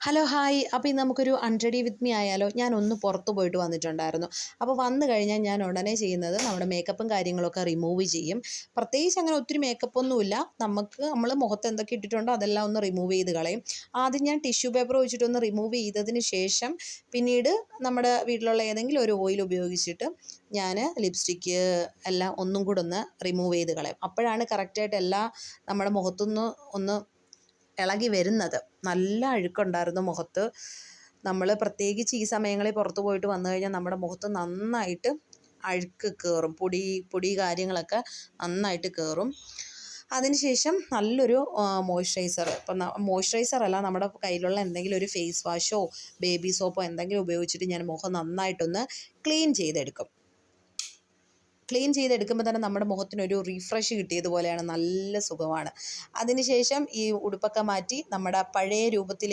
Hello hi അപ്പോൾ ഇന്ന് നമുക്കൊരു അൺറെഡി വിത്ത് മീ ആയാലോ? ഞാൻ ഒന്ന് പുറത്ത് പോയിട്ട് വന്നിട്ടുണ്ടായിരുന്നു. അപ്പോൾ വന്നു കഴിഞ്ഞാൽ ഞാൻ ഉടനെ ചെയ്യുന്നത് നമ്മുടെ മേക്കപ്പും കാര്യങ്ങളൊക്കെ റിമൂവ് ചെയ്യും. പ്രത്യേകിച്ച് അങ്ങനെ ഒത്തിരി മേക്കപ്പ് ഒന്നുമില്ല നമുക്ക് നമ്മൾ മുഖത്ത് എന്തൊക്കെ ഇട്ടിട്ടുണ്ടോ അതെല്ലാം ഒന്ന് റിമൂവ് ചെയ്ത് കളയും. ആദ്യം ഞാൻ ടിഷ്യൂ പേപ്പർ വെച്ചിട്ടൊന്ന് റിമൂവ് ചെയ്തതിന് ശേഷം പിന്നീട് നമ്മുടെ വീട്ടിലുള്ള ഏതെങ്കിലും ഒരു ഓയിൽ ഉപയോഗിച്ചിട്ട് ഞാൻ ലിപ്സ്റ്റിക്ക് എല്ലാം ഒന്നും കൂടെ ഒന്ന് റിമൂവ് ചെയ്ത് കളയും. അപ്പോഴാണ് കറക്റ്റായിട്ട് എല്ലാം നമ്മുടെ മുഖത്തുനിന്ന് ഒന്ന് ഇളകി വരുന്നത്. നല്ല അഴുക്കുണ്ടായിരുന്നു മുഖത്ത്. നമ്മൾ പ്രത്യേകിച്ച് ഈ സമയങ്ങളിൽ പുറത്ത് പോയിട്ട് വന്നു കഴിഞ്ഞാൽ നമ്മുടെ മുഖത്ത് നന്നായിട്ട് അഴുക്ക് കയറും. പൊടി പൊടി കാര്യങ്ങളൊക്കെ നന്നായിട്ട് കയറും. അതിനുശേഷം നല്ലൊരു മോയ്സ്ചറൈസർ ഇപ്പം മോയ്സ്ചറൈസർ അല്ല നമ്മുടെ കയ്യിലുള്ള എന്തെങ്കിലും ഒരു ഫേസ് വാഷോ ബേബി സോപ്പോ എന്തെങ്കിലും ഉപയോഗിച്ചിട്ട് ഞാൻ മുഖം നന്നായിട്ടൊന്ന് ക്ലീൻ ചെയ്തെടുക്കും. ക്ലീൻ ചെയ്തെടുക്കുമ്പോൾ തന്നെ നമ്മുടെ മുഖത്തിനൊരു റീഫ്രഷ് കിട്ടിയതുപോലെയാണ് നല്ല സുഖമാണ്. അതിനുശേഷം ഈ ഉടുപ്പൊക്കെ മാറ്റി നമ്മുടെ പഴയ രൂപത്തിൽ